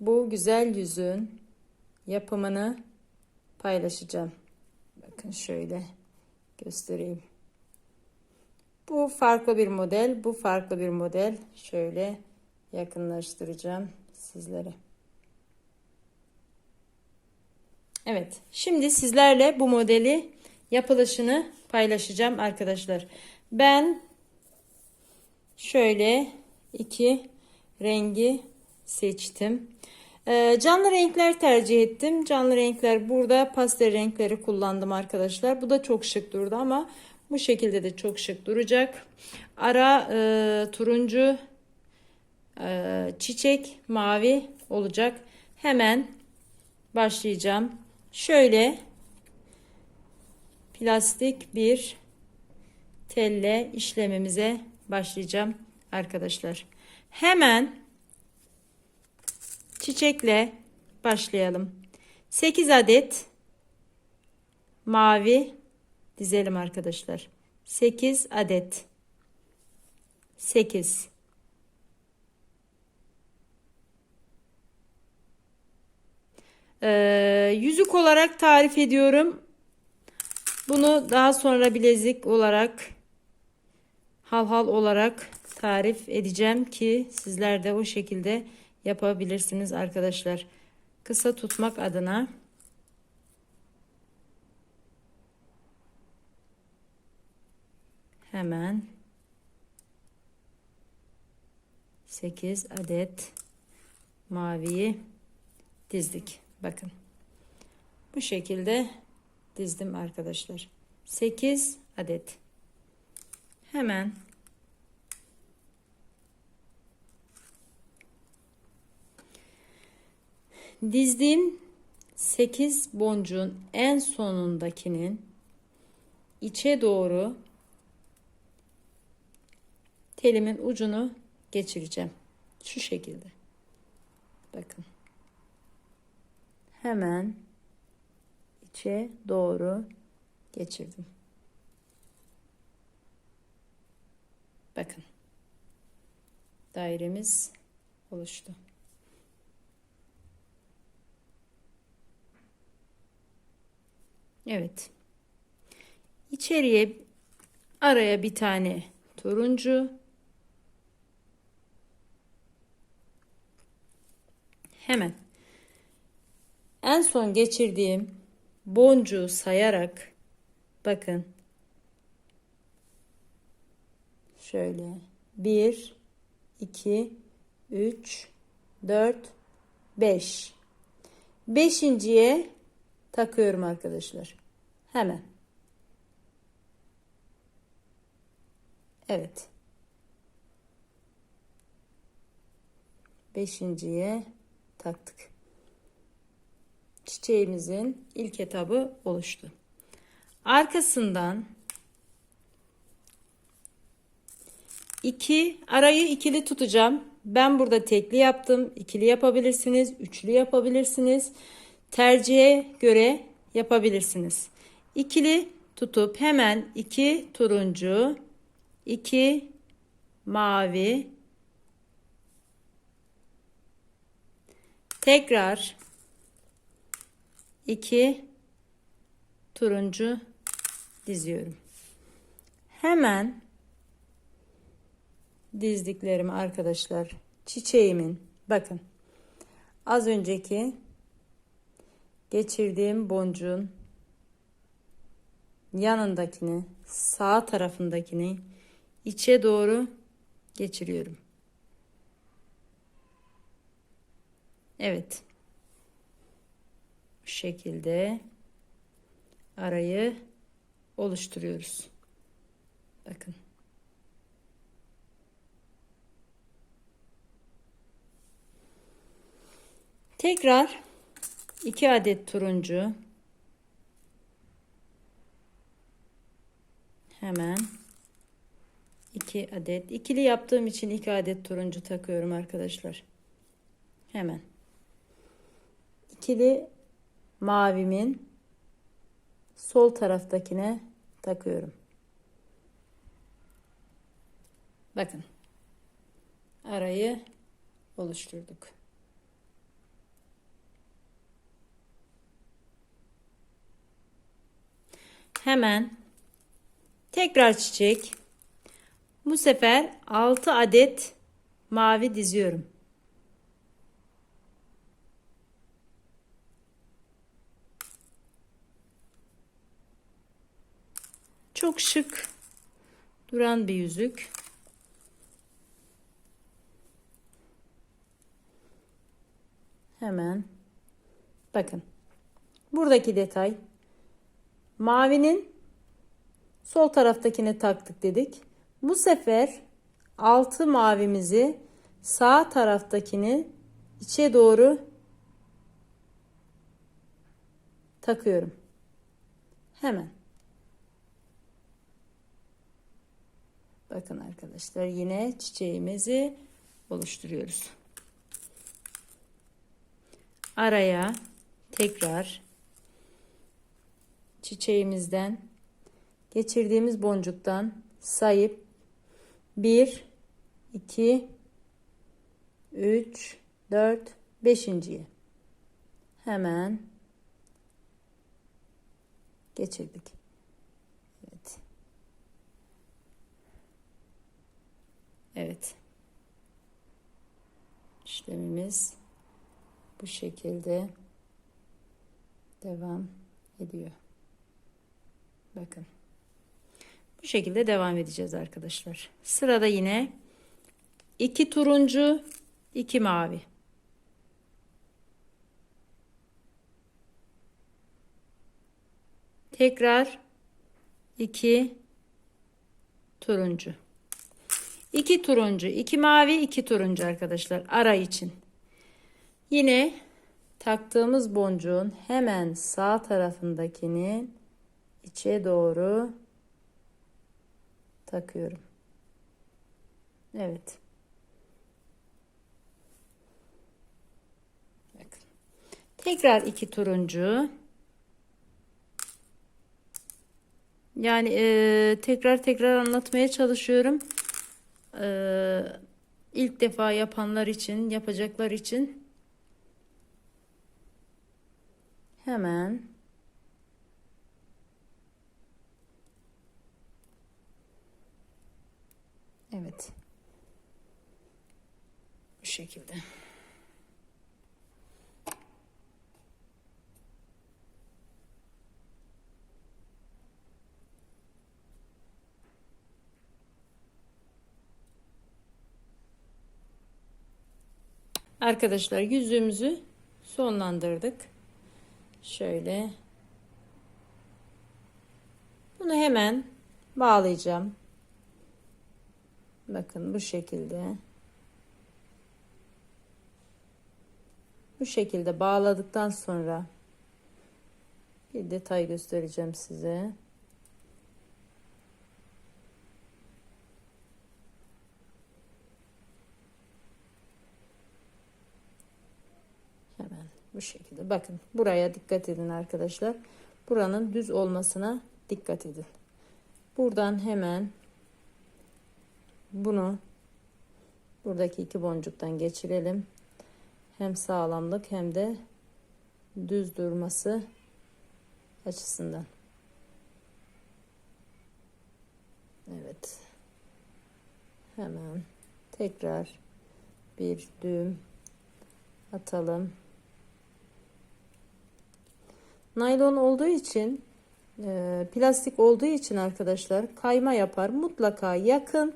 bu güzel yüzün yapımını paylaşacağım. Bakın şöyle göstereyim. Bu farklı bir model, bu farklı bir model. Şöyle yakınlaştıracağım sizlere. Evet, şimdi sizlerle bu modeli yapılışını paylaşacağım arkadaşlar. Ben şöyle iki rengi seçtim. Ee, canlı renkler tercih ettim. Canlı renkler burada pastel renkleri kullandım arkadaşlar. Bu da çok şık durdu ama bu şekilde de çok şık duracak. Ara e, turuncu e, çiçek mavi olacak. Hemen başlayacağım. Şöyle plastik bir telle işlemimize başlayacağım arkadaşlar. Hemen çiçekle başlayalım. 8 adet mavi dizelim arkadaşlar. 8 adet. 8 Ee, yüzük olarak tarif ediyorum. Bunu daha sonra bilezik olarak halhal olarak tarif edeceğim ki sizler de o şekilde yapabilirsiniz arkadaşlar. Kısa tutmak adına hemen 8 adet maviyi dizdik. Bakın. Bu şekilde dizdim arkadaşlar. 8 adet. Hemen dizdiğim 8 boncuğun en sonundakinin içe doğru telimin ucunu geçireceğim. Şu şekilde. Bakın. Hemen içe doğru geçirdim. Bakın. Dairemiz oluştu. Evet. İçeriye araya bir tane turuncu. Hemen. En son geçirdiğim boncuğu sayarak bakın. Şöyle 1 2 3 4 5 beşinciye takıyorum arkadaşlar hemen evet beşinciye taktık çiçeğimizin ilk etabı oluştu. Arkasından iki arayı ikili tutacağım. Ben burada tekli yaptım. İkili yapabilirsiniz, üçlü yapabilirsiniz. Tercihe göre yapabilirsiniz. İkili tutup hemen iki turuncu, iki mavi, tekrar 2 turuncu diziyorum. Hemen dizdiklerimi arkadaşlar çiçeğimin bakın az önceki geçirdiğim boncuğun yanındakini sağ tarafındakini içe doğru geçiriyorum. Evet şekilde arayı oluşturuyoruz. Bakın. Tekrar iki adet turuncu hemen iki adet ikili yaptığım için iki adet turuncu takıyorum arkadaşlar. Hemen ikili mavimin sol taraftakine takıyorum. Bakın. Arayı oluşturduk. Hemen tekrar çiçek. Bu sefer 6 adet mavi diziyorum. Çok şık duran bir yüzük. Hemen bakın. Buradaki detay mavinin sol taraftakine taktık dedik. Bu sefer altı mavimizi sağ taraftakini içe doğru takıyorum. Hemen. Bakın arkadaşlar yine çiçeğimizi oluşturuyoruz. Araya tekrar çiçeğimizden geçirdiğimiz boncuktan sayıp 1 2 3 4 5.yi hemen geçirdik. Evet. Evet. İşlemimiz bu şekilde devam ediyor. Bakın. Bu şekilde devam edeceğiz arkadaşlar. Sırada yine iki turuncu, iki mavi. Tekrar iki turuncu. İki turuncu, iki mavi, iki turuncu arkadaşlar ara için. Yine taktığımız boncuğun hemen sağ tarafındakini içe doğru takıyorum. Evet. Bakın. Tekrar iki turuncu. Yani e, tekrar tekrar anlatmaya çalışıyorum. E, ilk defa yapanlar için, yapacaklar için hemen Evet. Bu şekilde. Arkadaşlar yüzüğümüzü sonlandırdık. Şöyle. Bunu hemen bağlayacağım. Bakın bu şekilde. Bu şekilde bağladıktan sonra bir detay göstereceğim size. Hemen bu şekilde. Bakın buraya dikkat edin arkadaşlar. Buranın düz olmasına dikkat edin. Buradan hemen bunu buradaki iki boncuktan geçirelim. Hem sağlamlık hem de düz durması açısından. Evet. Hemen tekrar bir düğüm atalım. Naylon olduğu için e, plastik olduğu için arkadaşlar kayma yapar. Mutlaka yakın